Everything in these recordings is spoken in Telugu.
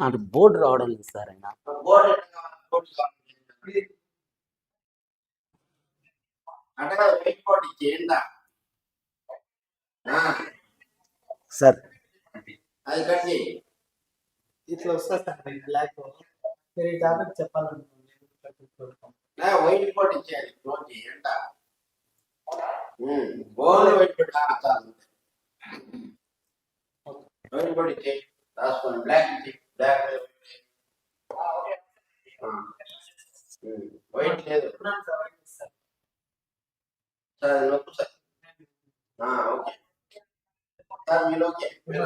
అంటే బోర్డు రావడం లేదు సార్ ఆయన. ఇచ్చేయండి సార్. ఇట్లా వస్తుంది సార్ బ్లాక్ మీరు ఈ టాపిక్ చెప్పాలనుకోండి వైట్ బోర్డు ఇచ్చేయాలి close చేయంట board white board white board ఇచ్చే రాసుకోండి బ్లాక్ బ్లాక్ వైట్ లేదు సార్ నొక్కు సార్ ఆ, ఓకే సార్ మీరు ఓకే మీరు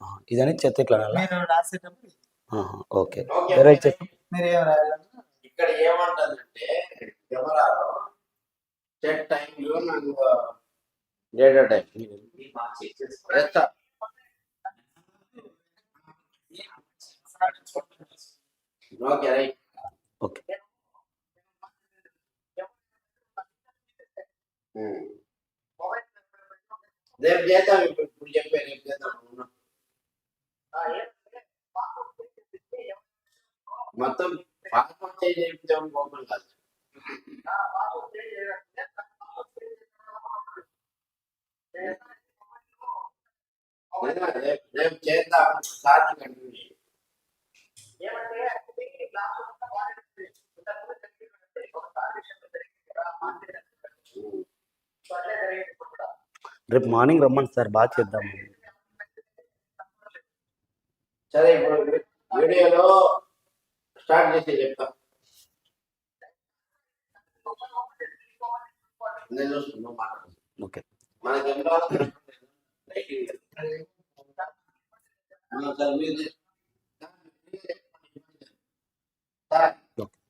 ఆ, ఇదని చెత్త ఇట్లా ఓకే. ఇక్కడ ఏమంటుందంటే కెమెరాలో సెట్ టైంలో నాకు డేటా టైం వేస్తా ఓకే రైట్ ఓకే రేపు చేద్దాం ఇప్పుడు ఇప్పుడు చెప్పే రేపు చేద్దాం మొత్తం పాస్పోర్ట్ చేసి చేయించాం ఓపెన్ కాదు రేపు చేద్దాం సార్ కంటిన్యూ రేపు మార్నింగ్ రమ్మని సార్ బాగా చేద్దాం సరే ఇప్పుడు వీడియోలో స్టార్ట్ చేసి చెప్తా. నేను చూస్తున్నా మాట్లాడు ఓకే. మనకి ఎన్నో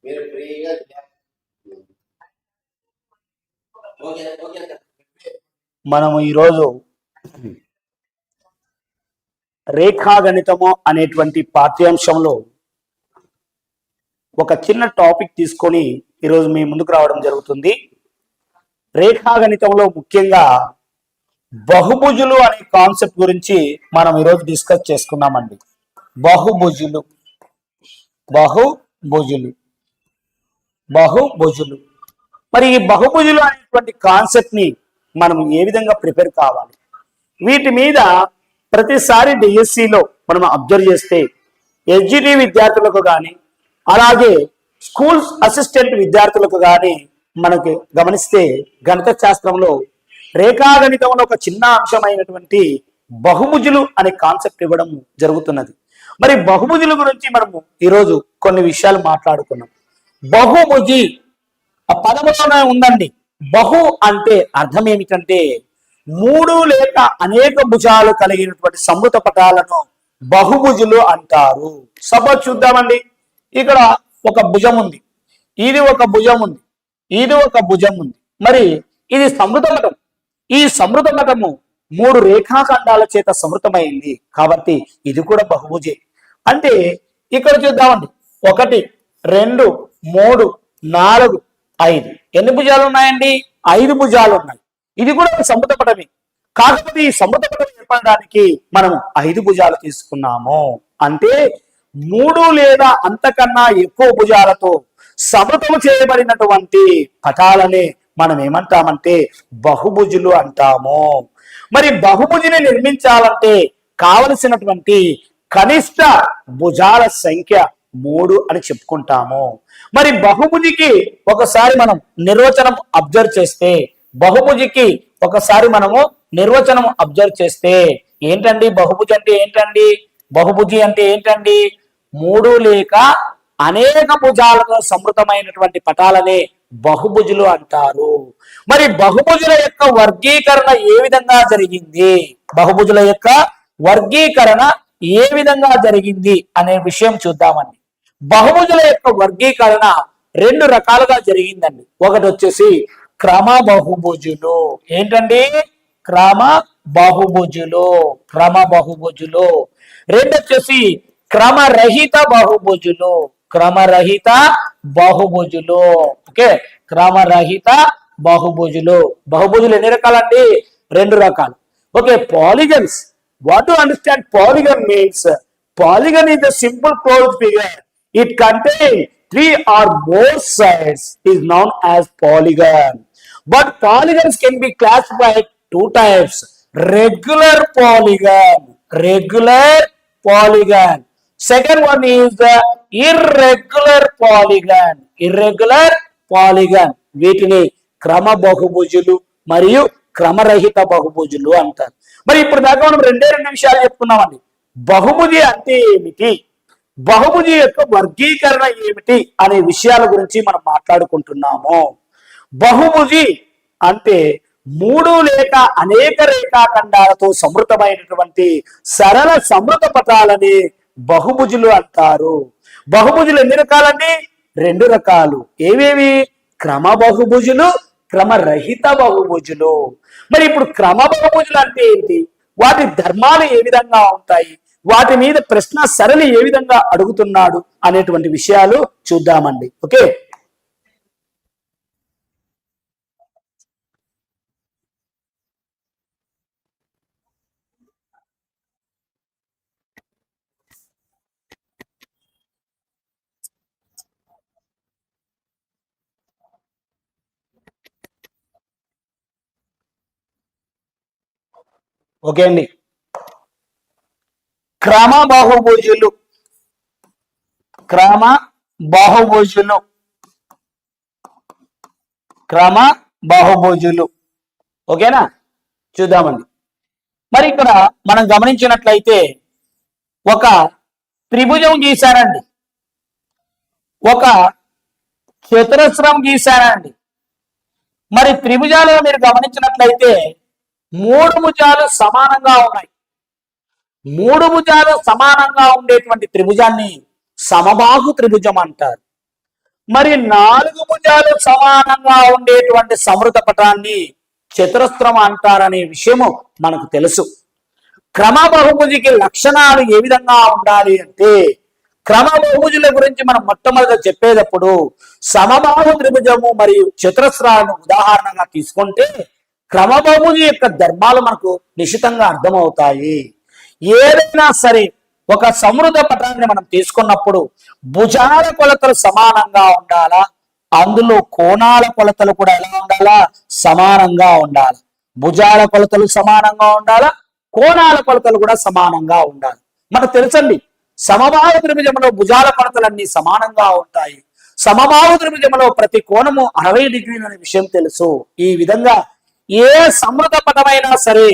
మీరు ఫ్రీగా మనము ఈరోజు రేఖాగణితము అనేటువంటి పాఠ్యాంశంలో ఒక చిన్న టాపిక్ తీసుకొని ఈరోజు మీ ముందుకు రావడం జరుగుతుంది. రేఖాగణితంలో ముఖ్యంగా బహుభుజులు అనే కాన్సెప్ట్ గురించి మనం ఈరోజు డిస్కస్ చేసుకున్నామండి బహుభుజులు. బహుభుజులు. బహుభుజులు. మరి ఈ బహుభుజులు అనేటువంటి కాన్సెప్ట్ని మనం ఏ విధంగా ప్రిపేర్ కావాలి? వీటి మీద ప్రతిసారి డిఎస్సిలో మనం అబ్జర్వ్ చేస్తే ఎడ్జిటి విద్యార్థులకు కానీ అలాగే స్కూల్స్ అసిస్టెంట్ విద్యార్థులకు కానీ మనకి గమనిస్తే గణిత శాస్త్రంలో రేఖాగణితంలో ఒక చిన్న అంశమైనటువంటి బహుభుజులు అనే కాన్సెప్ట్ ఇవ్వడం జరుగుతున్నది. మరి బహుభుజుల గురించి మనము ఈరోజు కొన్ని విషయాలు మాట్లాడుకున్నాం. బహుభుజి ఆ పదములోనే ఉందండి. బహు అంటే అర్థం ఏమిటంటే మూడు లేక అనేక భుజాలు కలిగినటువంటి సమృత పటాలను బహుభుజులు అంటారు. సభ చూద్దామండి. ఇక్కడ ఒక భుజం ఉంది. ఇది ఒక భుజం ఉంది. ఇది ఒక భుజం ఉంది. మరి ఇది సమృత పటం. ఈ సమృత పటము మూడు రేఖాఖండాల చేత సమృతమైంది కాబట్టి ఇది కూడా బహుభుజే. అంటే ఇక్కడ చూద్దామండి. ఒకటి రెండు మూడు నాలుగు ఐదు. ఎన్ని భుజాలు ఉన్నాయండి ఐదు భుజాలు ఉన్నాయి ఇది కూడా సమృత పటమే కాకపోతే ఈ సమృత పటం ఏర్పడడానికి మనం ఐదు భుజాలు తీసుకున్నాము. అంటే మూడు లేదా అంతకన్నా ఎక్కువ భుజాలతో సమృతము చేయబడినటువంటి పటాలనే మనం ఏమంటామంటే బహుభుజులు అంటాము. మరి బహుభుజిని నిర్మించాలంటే కావలసినటువంటి కనిష్ట భుజాల సంఖ్య మూడు అని చెప్పుకుంటాము. మరి బహుభుజికి ఒకసారి మనం నిర్వచనం అబ్జర్వ్ చేస్తే బహుభుజికి ఒకసారి మనము నిర్వచనం అబ్జర్వ్ చేస్తే ఏంటండి? బహుభుజి అంటే ఏంటండి? బహుభుజి అంటే ఏంటండి? మూడు లేక అనేక భుజాలతో సమృద్ధమైనటువంటి పటాలనే బహుభుజులు అంటారు. మరి బహుభుజుల యొక్క వర్గీకరణ ఏ విధంగా జరిగింది? బహుభుజుల యొక్క వర్గీకరణ ఏ విధంగా జరిగింది అనే విషయం చూద్దామండి. బహుభుజుల యొక్క వర్గీకరణ రెండు రకాలుగా జరిగిందండి. ఒకటి వచ్చేసి క్రమ బహుభుజులు. ఏంటండి? క్రమ బహుభుజులు క్రమ బహుభుజులు. రెండు వచ్చేసి క్రమరహిత బహుభుజులు. క్రమరహిత బహుభుజులు ఓకే క్రమరహిత బహుభుజులు బహుభుజులు ఎన్ని రకాలండి రెండు రకాలు okay polygons what to understand polygon means polygon is the simple close figure it contain three or more sides is known as polygon but polygons can be classified two types regular polygon regular polygon second one is the irregular polygon. Irregular polygon. వీటిని క్రమ బహుభుజులు మరియు క్రమరహిత బహుభుజులు అంటారు. మరి ఇప్పుడు దాకా మనం రెండే రెండు విషయాలు చెప్పుకున్నామండి. బహుభుజి అంటే ఏమిటి? బహుభుజి యొక్క వర్గీకరణ ఏమిటి అనే విషయాల గురించి మనం మాట్లాడుకుంటున్నాము. బహుభుజి అంటే మూడు లేక అనేక రేఖాఖండాలతో సమృతమైనటువంటి సరళ సమృత పటాలని బహుభుజులు అంటారు. బహుభుజులు ఎన్ని రకాలండి? రెండు రకాలు. ఏవేవి? క్రమ బహుభుజులు క్రమరహిత బహుభుజులు. మరి ఇప్పుడు క్రమ బహుభుజులు అంటే ఏంటి? వాటి ధర్మాలు ఏ విధంగా ఉంటాయి? వాటి మీద ప్రశ్న సరళి ఏ విధంగా అడుగుతున్నాడు అనేటువంటి విషయాలు చూద్దామండి. ఓకే? ఓకే అండి. క్రమ బాహుభోజులు క్రమ బాహుభోజులు క్రమ బాహుభోజులు ఓకేనా? చూద్దామండి. మరి ఇక్కడ మనం గమనించినట్లయితే ఒక త్రిభుజం గీశారండి. ఒక చతురస్రం గీశారండి. మరి త్రిభుజాలు మీరు గమనించినట్లయితే మూడు భుజాలు సమానంగా ఉన్నాయి. మూడు భుజాలు సమానంగా ఉండేటువంటి త్రిభుజాన్ని సమబాహు త్రిభుజం అంటారు. మరి నాలుగు భుజాలు సమానంగా ఉండేటువంటి సమృత పటాన్ని చతురస్రం అంటారనే విషయము మనకు తెలుసు. క్రమ బహుభుజికి లక్షణాలు ఏ విధంగా ఉండాలి అంటే క్రమ బహుభుజుల గురించి మనం మొట్టమొదట చెప్పేటప్పుడు సమబాహు త్రిభుజము మరియు చతురస్రాలను ఉదాహరణగా తీసుకుంటే క్రమ యొక్క ధర్మాలు మనకు నిశితంగా అర్థమవుతాయి. ఏదైనా సరే ఒక సమృద్ధ పటాన్ని మనం తీసుకున్నప్పుడు భుజాల కొలతలు సమానంగా ఉండాలా? అందులో కోణాల కొలతలు కూడా ఎలా ఉండాలా? సమానంగా ఉండాలి. భుజాల కొలతలు సమానంగా ఉండాలా? కోణాల కొలతలు కూడా సమానంగా ఉండాలి. మనకు తెలుసండి సమభావ త్రిభుజంలో భుజాల కొలతలన్నీ సమానంగా ఉంటాయి. సమభావ త్రిభుజంలో ప్రతి కోణము అరవై డిగ్రీలు అనే విషయం తెలుసు. ఈ విధంగా ఏ సమృద్ధ పదమైనా సరే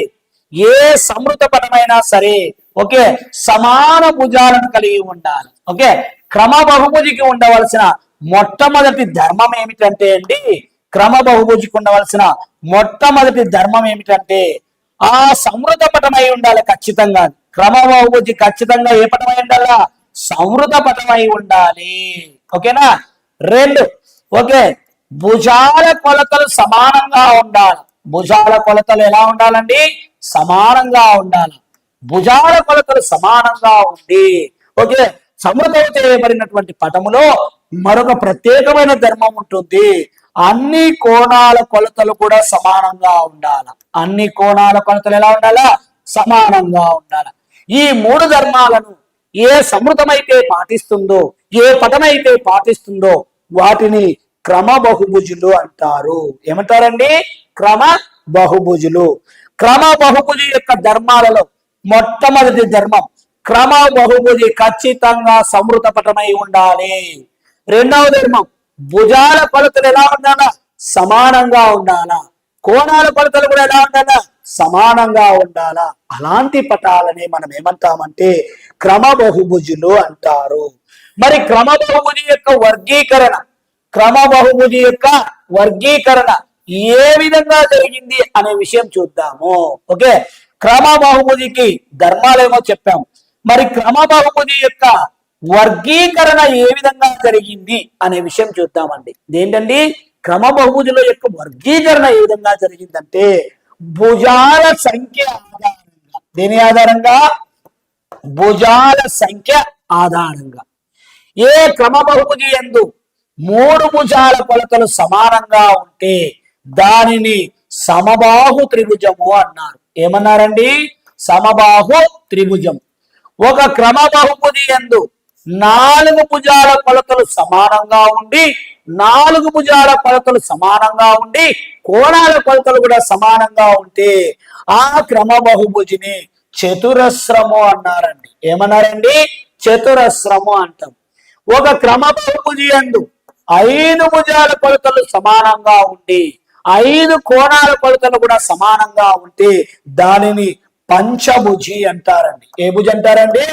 ఏ సమృద్ధ పటమైనా సరే ఓకే సమాన భుజాలను కలిగి ఉండాలి. ఓకే క్రమ బహుభుజికి ఉండవలసిన మొట్టమొదటి ధర్మం ఏమిటంటే అండి క్రమ బహుభుజికి ఉండవలసిన మొట్టమొదటి ధర్మం ఏమిటంటే ఆ సమృద్ధ పటమై ఉండాలి ఖచ్చితంగా. క్రమ బహుభుజి ఖచ్చితంగా ఏ పటమై ఉండాలా? సమృద్ధ పటమై ఉండాలి. ఓకేనా? రెండు ఓకే భుజాల కొలతలు సమానంగా ఉండాలి. భుజాల కొలతలు ఎలా ఉండాలండి? సమానంగా ఉండాలి. భుజాల కొలతలు సమానంగా ఉండి ఓకే సమృద్ధం చేయబడినటువంటి పటములో మరొక ప్రత్యేకమైన ధర్మం ఉంటుంది. అన్ని కోణాల కొలతలు కూడా సమానంగా ఉండాల. అన్ని కోణాల కొలతలు ఎలా ఉండాలా? సమానంగా ఉండాల. ఈ మూడు ధర్మాలను ఏ సమృద్ధమైతే పాటిస్తుందో ఏ పటమైతే పాటిస్తుందో వాటిని క్రమ బహుభుజులు అంటారు. ఏమంటారండి? క్రమ బహుభుజులు క్రమ బహుభుజు యొక్క ధర్మాలలో మొట్టమొదటి ధర్మం క్రమ బహుభుజి ఖచ్చితంగా సమృతపటమై ఉండాలి. రెండవ ధర్మం భుజాల కొలతలు ఎలా ఉండాలా? సమానంగా ఉండాలా. కోణాల కొలతలు కూడా ఎలా ఉండాలా? సమానంగా ఉండాలా. అలాంటి పటాలని మనం ఏమంటామంటే క్రమ బహుభుజులు అంటారు. మరి క్రమ బహుభుజి యొక్క వర్గీకరణ క్రమ బహుభుజి యొక్క వర్గీకరణ ఏ విధంగా జరిగింది అనే విషయం చూద్దాము. ఓకే? క్రమ బహుభుజికి ధర్మాలేమో చెప్పాము. మరి క్రమ బహుభుజి యొక్క వర్గీకరణ ఏ విధంగా జరిగింది అనే విషయం చూద్దామండి. ఏంటండి క్రమ బహుభుజుల యొక్క వర్గీకరణ ఏ విధంగా జరిగిందంటే భుజాల సంఖ్య ఆధారంగా. దేని ఆధారంగా? భుజాల సంఖ్య ఆధారంగా. ఏ క్రమ బహుభుజి ఎందు మూడు భుజాల కొలతలు సమానంగా ఉంటే దానిని సమబాహు త్రిభుజము అన్నారు. ఏమన్నారండి? సమబాహు త్రిభుజం ఒక క్రమ బహుపది ఎందు నాలుగు భుజాల కొలతలు సమానంగా ఉండి నాలుగు భుజాల కొలతలు సమానంగా ఉండి కోణాల కొలతలు కూడా సమానంగా ఉంటే ఆ క్రమ బహుభుజిని చతురస్రము అన్నారండి. ఏమన్నారండి? చతురస్రము అంటాం. ఒక క్రమ బహుభుజి ఎందు ఐదు భుజాల కొలతలు సమానంగా ఉండి ఐదు కోణాల కొలతలు కూడా సమానంగా ఉంటే దానిని పంచభుజి అంటారండి. ఏ భుజి అంటారండి?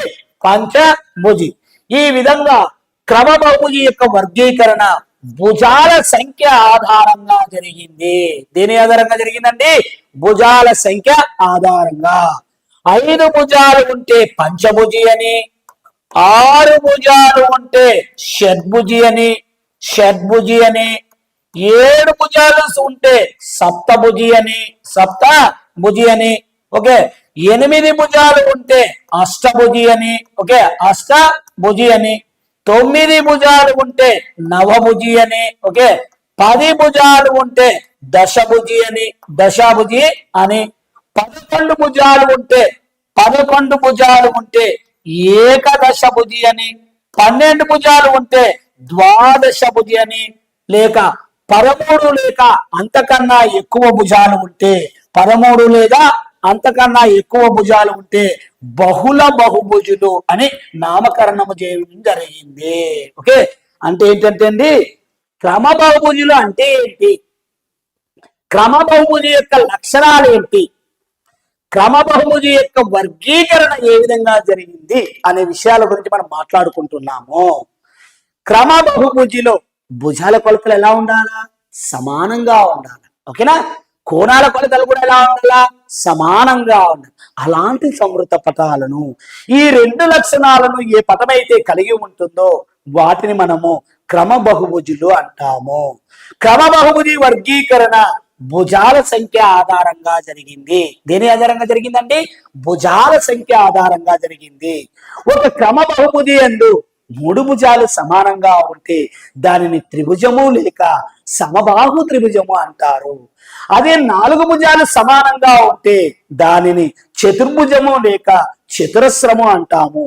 పంచభుజి. ఈ విధంగా క్రమ బహుభుజి యొక్క వర్గీకరణ భుజాల సంఖ్య ఆధారంగా జరిగింది. దేని ఆధారంగా జరిగిందండి? భుజాల సంఖ్య ఆధారంగా. ఐదు భుజాలు ఉంటే పంచభుజి అని ఆరు భుజాలు ఉంటే షడ్భుజి అని షడ్భుజి అని ఏడు భుజాలు ఉంటే సప్తభుజి అని సప్త భుజి అని ఓకే? ఎనిమిది భుజాలు ఉంటే అష్టభుజి అని ఓకే? అష్ట భుజి అని తొమ్మిది భుజాలు ఉంటే నవభుజి అని ఓకే? పది భుజాలు ఉంటే దశభుజి అని దశభుజి అని పదకొండు భుజాలు ఉంటే పదకొండు భుజాలు ఉంటే ఏకదశ భుజి అని పన్నెండు భుజాలు ఉంటే ద్వాదశ భుజి అని లేక పదమూడు లేక అంతకన్నా ఎక్కువ భుజాలు ఉంటే పదమూడు లేదా అంతకన్నా ఎక్కువ భుజాలు ఉంటే బహుళ బహుభుజులు అని నామకరణము చేయడం జరిగింది. ఓకే? అంటే ఏంటంటే అండి క్రమ బహుభుజులు అంటే ఏంటి? క్రమ బహుభుజి యొక్క లక్షణాలు ఏంటి? క్రమ బహుభుజి యొక్క వర్గీకరణ ఏ విధంగా జరిగింది అనే విషయాల గురించి మనం మాట్లాడుకుంటున్నాము. క్రమ బహుభుజిలో భుజాల కొలతలు ఎలా ఉండాలా? సమానంగా ఉండాలి? ఓకేనా? కోణాల కొలతలు కూడా ఎలా ఉండాలా? సమానంగా ఉండాలి? అలాంటి సమృద్ధ పటాలను ఈ రెండు లక్షణాలను ఏ పటమైతే కలిగి ఉంటుందో వాటిని మనము క్రమ బహుభుజులు అంటాము. క్రమ బహుభుజి వర్గీకరణ భుజాల సంఖ్య ఆధారంగా జరిగింది. దేని ఆధారంగా జరిగిందండి? భుజాల సంఖ్య ఆధారంగా జరిగింది. ఒక క్రమ బహుభుజి ఎందు మూడు భుజాలు సమానంగా ఉంటే దానిని త్రిభుజము లేక సమబాహు త్రిభుజము అంటారు. అదే నాలుగు భుజాలు సమానంగా ఉంటే దానిని చతుర్భుజము లేక చతురస్రము అంటాము.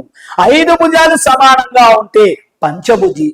ఐదు భుజాలు సమానంగా ఉంటే పంచభుజి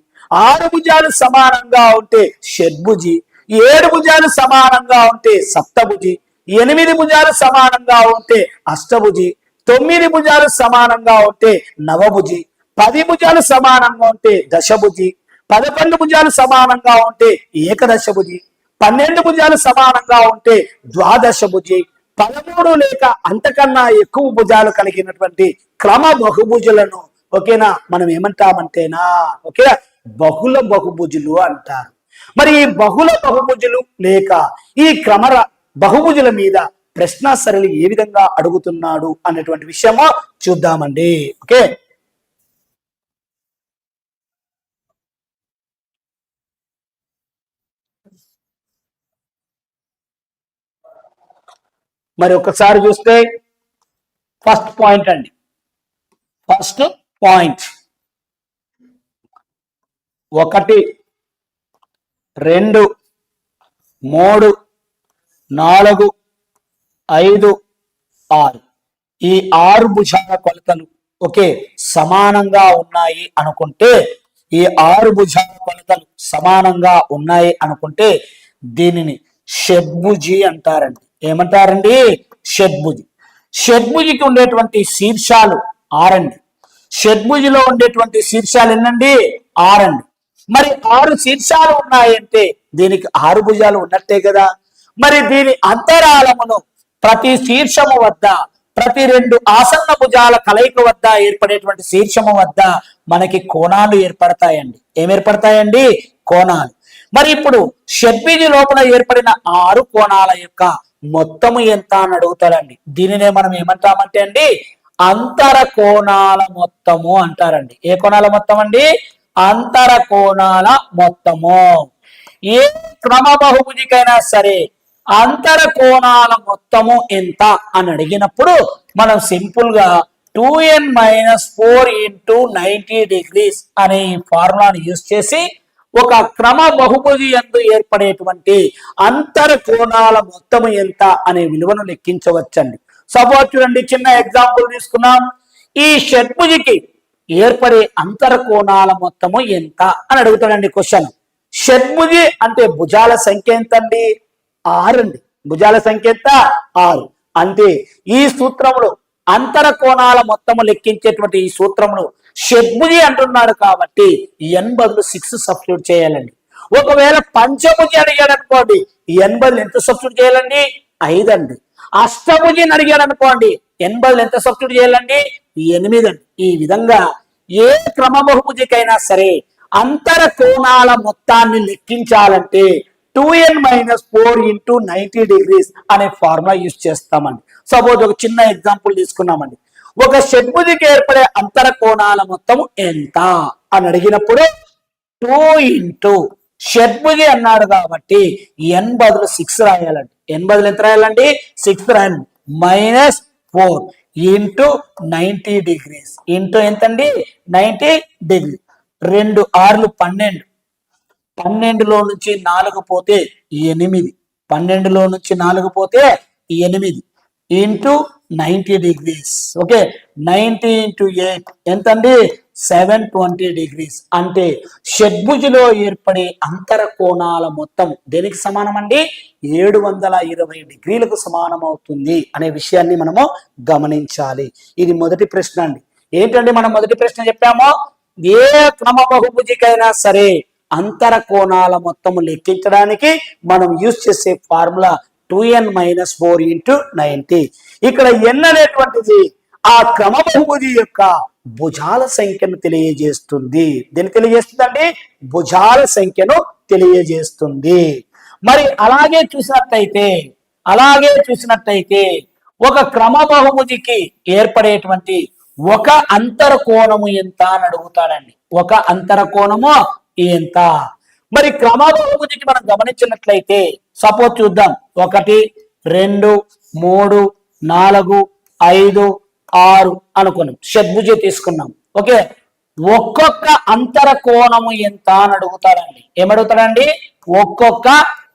ఆరు భుజాలు సమానంగా ఉంటే షడ్భుజి ఏడు భుజాలు సమానంగా ఉంటే సప్తభుజి ఎనిమిది భుజాలు సమానంగా ఉంటే అష్టభుజి తొమ్మిది భుజాలు సమానంగా ఉంటే నవభుజి పది భుజాలు సమానంగా ఉంటే దశభుజి పదకొండు భుజాలు సమానంగా ఉంటే ఏకదశభుజి పన్నెండు భుజాలు సమానంగా ఉంటే ద్వాదశభుజి పదమూడు లేక అంతకన్నా ఎక్కువ భుజాలు కలిగినటువంటి క్రమ బహుభుజులను ఓకేనా మనం ఏమంటామంటేనా ఓకేనా బహుళ బహుభుజులు అంటారు. మరి ఈ బహుళ బహుభుజులు లేక ఈ క్రమర బహుభుజుల మీద ప్రశ్న సరళి ఏ విధంగా అడుగుతున్నాడు అన్నటువంటి విషయము చూద్దామండి ఓకే. మరి ఒకసారి చూస్తే ఫస్ట్ పాయింట్ అండి. First point. ఒకటి రెండు మూడు నాలుగు ఐదు ఆరు. ఈ ఆరు భుజాల కొలతలు ఓకే సమానంగా ఉన్నాయి అనుకుంటే ఈ ఆరు భుజాల కొలతలు సమానంగా ఉన్నాయి అనుకుంటే దీనిని షడ్భుజి అంటారండి. ఏమంటారండి? షడ్భుజి. షడ్భుజికి ఉండేటువంటి శీర్షాలు ఆరండి. షడ్భుజిలో ఉండేటువంటి శీర్షాలు ఎన్నండి? ఆరండి. మరి ఆరు శీర్షాలు ఉన్నాయంటే దీనికి ఆరు భుజాలు ఉన్నట్టే కదా? మరి దీని అంతరాలమును ప్రతి శీర్షము వద్ద ప్రతి రెండు ఆసన్న భుజాల కలయిక వద్ద ఏర్పడేటువంటి శీర్షము వద్ద మనకి కోణాలు ఏర్పడతాయండి. ఏం ఏర్పడతాయండి? కోణాలు. మరి ఇప్పుడు షడ్బీజి లోపల ఏర్పడిన ఆరు కోణాల యొక్క మొత్తము ఎంత అని అడుగుతారండి. దీనినే మనం ఏమంటామంటే అండి అంతర కోణాల మొత్తము అంటారండి. ఏ కోణాల మొత్తం అండి? అంతర కోణాల మొత్తము. ఏ క్రమ బహుభుజికైనా సరే అంతర కోణాల మొత్తము ఎంత అని అడిగినప్పుడు మనం సింపుల్గా two n minus four into ninety degrees అనే ఈ ఫార్ములాని యూజ్ చేసి ఒక క్రమ బహుభుజి ఎందు ఏర్పడేటువంటి అంతర కోణాల మొత్తం ఎంత అనే విలువను లెక్కించవచ్చండి. సపోజ్ చూడండి చిన్న ఎగ్జాంపుల్ తీసుకున్నాం ఈ షట్భుజికి ఏర్పడే అంతర కోణాల మొత్తము ఎంత అని అడుగుతాడండి క్వశ్చన్. షట్భుజి అంటే భుజాల సంఖ్య ఎంత అండి ఆరు అండి. భుజాల సంఖ్య ఎంత? ఆరు. అంతే. ఈ సూత్రములు అంతర కోణాల మొత్తము లెక్కించేటువంటి ఈ సూత్రములు షడ్భుజి అంటున్నాడు కాబట్టి ఎన్ బదులు సిక్స్ సబ్స్టిట్యూట్ చేయాలండి. ఒకవేళ పంచభుజి అడిగాడు అనుకోండి ఎన్ బదులు ఎంత సబ్స్టిట్యూట్ చేయాలండి? ఐదు అండి అష్టభుజిని అడిగాడు అనుకోండి ఎన్ బదులు ఎంత సబ్స్టిట్యూట్ చేయాలండి? ఎనిమిది అండి ఈ విధంగా ఏ క్రమ బహుభుజికైనా సరే అంతర కోణాల మొత్తాన్ని లెక్కించాలంటే two n minus four into ninety degrees అనే ఫార్ములా యూజ్ చేస్తామండి. సపోజ్ ఒక చిన్న ఎగ్జాంపుల్ తీసుకున్నామండి. ఒక షడ్భుజికి ఏర్పడే అంతర కోణాల మొత్తం ఎంత? అని అడిగినప్పుడు టూ ఇంటూ షడ్భుజి అన్నాడు కాబట్టి ఎన్ బదులు సిక్స్ రాయాలండి. ఎన్ బదులు ఎంత రాయాలండి? సిక్స్ రాయాలి minus four into ninety degrees into ఎంతండి? నైంటీ డిగ్రీ రెండు ఆర్లు పన్నెండు. పన్నెండులో నుంచి నాలుగు పోతే ఎనిమిది. పన్నెండులో నుంచి నాలుగు పోతే ఎనిమిది. Into ninety degrees. Okay ninety into eight ఎంత అండి సెవెన్ ట్వంటీ డిగ్రీస్. అంటే షడ్భుజిలో ఏర్పడే అంతర కోణాల మొత్తం దేనికి సమానం అండి ఏడు వందల ఇరవై డిగ్రీలకు సమానం అవుతుంది అనే విషయాన్ని మనము గమనించాలి. ఇది మొదటి ప్రశ్న అండి. ఏంటండి మనం మొదటి ప్రశ్న చెప్పామో? ఏ క్రమ బహుభుజికైనా సరే అంతర కోణాల మొత్తము లెక్కించడానికి మనం యూజ్ చేసే formula two n minus four into ninety ఇక్కడ ఎన్ అనేటువంటిది ఆ క్రమ బహుభుజి యొక్క భుజాల సంఖ్యను తెలియజేస్తుంది. దీన్ని తెలియజేస్తుందండి? భుజాల సంఖ్యను తెలియజేస్తుంది. మరి అలాగే చూసినట్టయితే అలాగే చూసినట్టయితే ఒక క్రమ బహుభుజికి ఏర్పడేటువంటి ఒక అంతర కోణము ఎంత అని అడుగుతాడండి. ఒక అంతర కోణము ఎంత? మరి క్రమ బహుభుజికి మనం గమనించినట్లయితే సపోజ్ చూద్దాం. ఒకటి రెండు మూడు నాలుగు ఐదు ఆరు అనుకున్నాం. షడ్భుజ తీసుకున్నాం. ఓకే? ఒక్కొక్క అంతర కోణము ఎంత అని అడుగుతాడండి. ఏమడుగుతాడండి? ఒక్కొక్క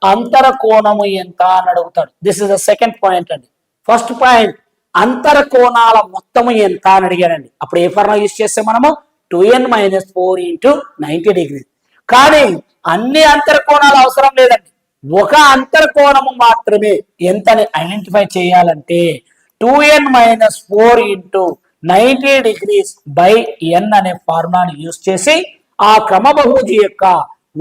అంతర కోణము ఎంత అని అడుగుతాడు. This is the second point అండి. ఫస్ట్ పాయింట్ అంతర కోణాల మొత్తము ఎంత అని అడిగాడండి. అప్పుడు ఏ ఫార్ములా యూజ్ చేస్తే మనము? Two n minus four into ninety degree కానీ అన్ని అంతర కోణాలు అవసరం లేదండి. ఒక అంతర్కోణము మాత్రమే ఎంతని ఐడెంటిఫై చేయాలంటే two n minus four into ninety degrees by n అనే ఫార్ములాని యూజ్ చేసి ఆ క్రమబహుజి యొక్క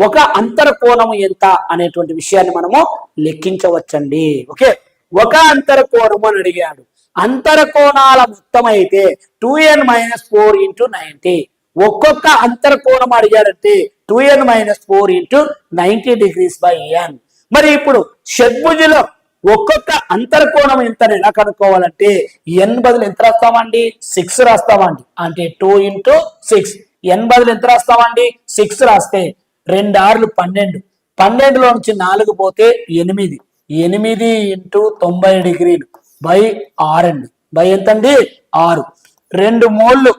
ఒక అంతర్కోణము ఎంత అనేటువంటి విషయాన్ని మనము లెక్కించవచ్చండి. ఓకే? ఒక అంతరకోణము అని అడిగాడు. అంతరకోణాల మొత్తం అయితే two n minus four into ninety ఒక్కొక్క అంతరకోణం అడిగాడంటే two n minus four into ninety degrees by n మరి ఇప్పుడు షడ్భుజిలో ఒక్కొక్క అంతర్కోణం ఎంత ఎలా కనుక్కోవాలంటే ఎన్ బదులు ఎంత రాస్తామండి? సిక్స్ రాస్తామండి. అంటే టూ ఇంటూ సిక్స్ ఎన్ బదులు ఎంత రాస్తామండి? సిక్స్ రాస్తే రెండు ఆరులు పన్నెండు. పన్నెండులో నుంచి నాలుగు పోతే ఎనిమిది. ఎనిమిది ఇంటూ తొంభై డిగ్రీలు బై ఆరు అండి బై ఎంతండి? ఆరు. రెండు మూళ్ళు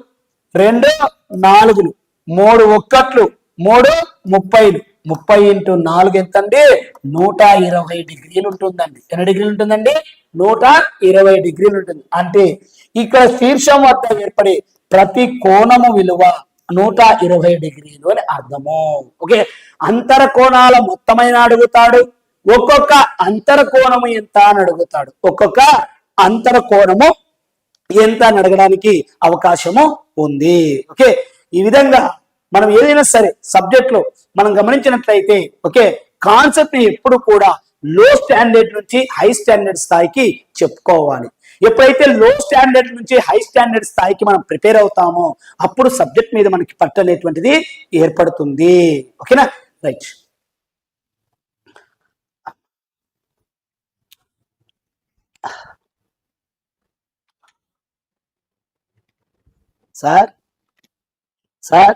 రెండు నాలుగులు. మూడు ఒక్కట్లు. మూడు ముప్పైలు. ముప్పై ఇంటూ నాలుగు ఎంత అండి నూట ఇరవై డిగ్రీలు ఉంటుందండి. ఎన్ని డిగ్రీలు ఉంటుందండి? నూట ఇరవై డిగ్రీలు ఉంటుంది. అంటే ఇక్కడ శీర్షం వద్ద ఏర్పడే ప్రతి కోణము విలువ నూట ఇరవై డిగ్రీలు అని అర్థము. ఓకే? అంతర కోణాల మొత్తమైన అడుగుతాడు. ఒక్కొక్క అంతర కోణము ఎంత అని అడుగుతాడు. ఒక్కొక్క అంతర కోణము ఎంత అని అడగడానికి అవకాశము ఉంది. ఓకే? ఈ విధంగా మనం ఏదైనా సరే సబ్జెక్ట్లో మనం గమనించినట్లయితే ఓకే కాన్సెప్ట్ని ఎప్పుడు కూడా లో స్టాండర్డ్ నుంచి హై స్టాండర్డ్ స్థాయికి చెప్పుకోవాలి. ఎప్పుడైతే లో స్టాండర్డ్ నుంచి హై స్టాండర్డ్ స్థాయికి మనం ప్రిపేర్ అవుతామో అప్పుడు సబ్జెక్ట్ మీద మనకి పట్టు అనేటువంటిది ఏర్పడుతుంది ఓకేనా right sir? Sir?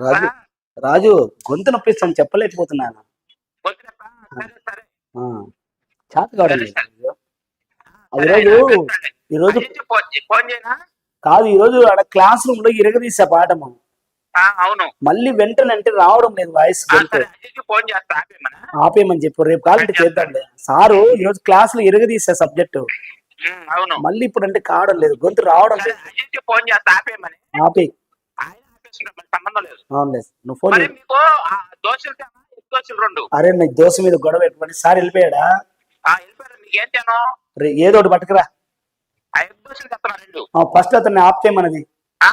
Raju Raju గొంతు నొప్పిస్తాను చెప్పలేకపోతున్నాను. చేత కావడం. ఈరోజు చేయనా? కాదు ఈ రోజు ఆడ క్లాస్ రూమ్లో ఇరగదీసా పాఠము. అవును. మళ్ళీ వెంటనే అంటే రావడం లేదు వాయిస్ ఆపేయమని? చెప్పు రేపు కాలంటే చేద్దాంలే. సారు ఈ రోజు క్లాస్లో ఇరగదీసా సబ్జెక్టు. మళ్ళీ ఇప్పుడు అంటే కావడం లేదు. గొంతు రావడం లేదు. ఆపే సంబంధం లేదు. అవునులే నువ్వు ఫోన్ మరి చేయి. మీకు ఆ దోశలు తేమా ఎగ్ దోశలు రెండు? అరే నీ దోశ మీద గొడవ పెట్టుకొని సార్ వెళ్ళిపోయాడా? తేను? రే ఏదో ఒకటి పట్టుకురా. దోశలు రెండు? ఫస్ట్ అతన్ని ఆప్ ఆ.